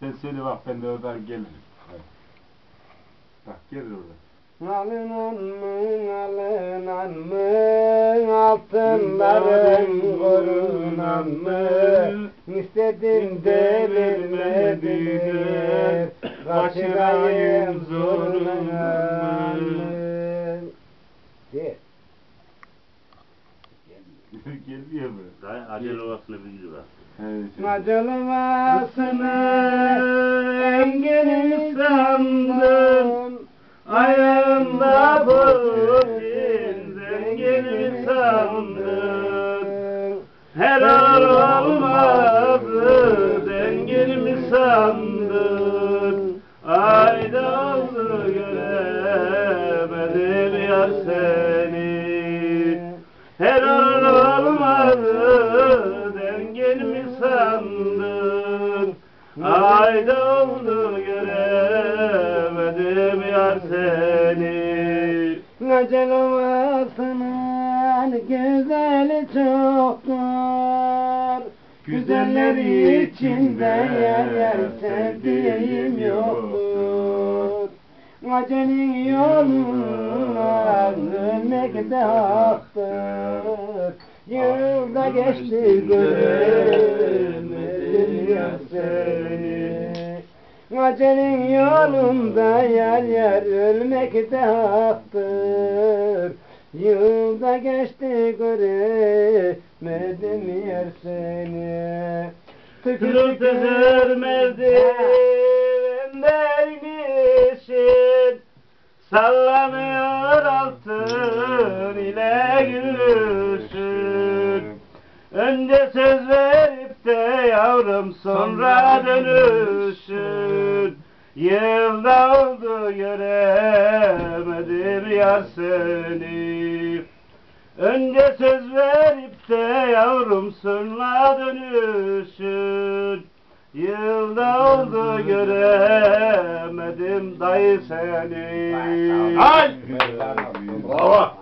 Sen söyle bak ben de oradan gelirim. Hadi. Bak gelir oradan. Alınan mı alınan mı altınların korunan mı İstedim de verilmediler kaçırayım zoruna mı De. Gelmiyor mu? Daha acele olasını bilgi var. Evet. Macılmasını engin sandım Ayağında bugün zengin sandın Helal olmadı dengin mi sandın Ayda oldu göremedim yar seni Helal olmadı dengin mi sandın? Ayda oldu göremedim yar seni. Acel ovasının güzeli çoktur Güzelleri içinde yer yer sevdiğim yoktur. Acenin yoluna de haktır Yılda geçti göremedim ya seni Acenin yolunda yer yer ölmek de haktır Yılda geçti göremedim yer seni. Tükürtüzür merdivenler inişin Sallanıyor altın ile gülüşün Önce söz verip de yavrum sonra dönüşün Yılda oldu göremedim yar seni. Önce söz verip de yavrum sonra dönüşün Yılda oldu göremedim dayı seni. Ay! Bravo!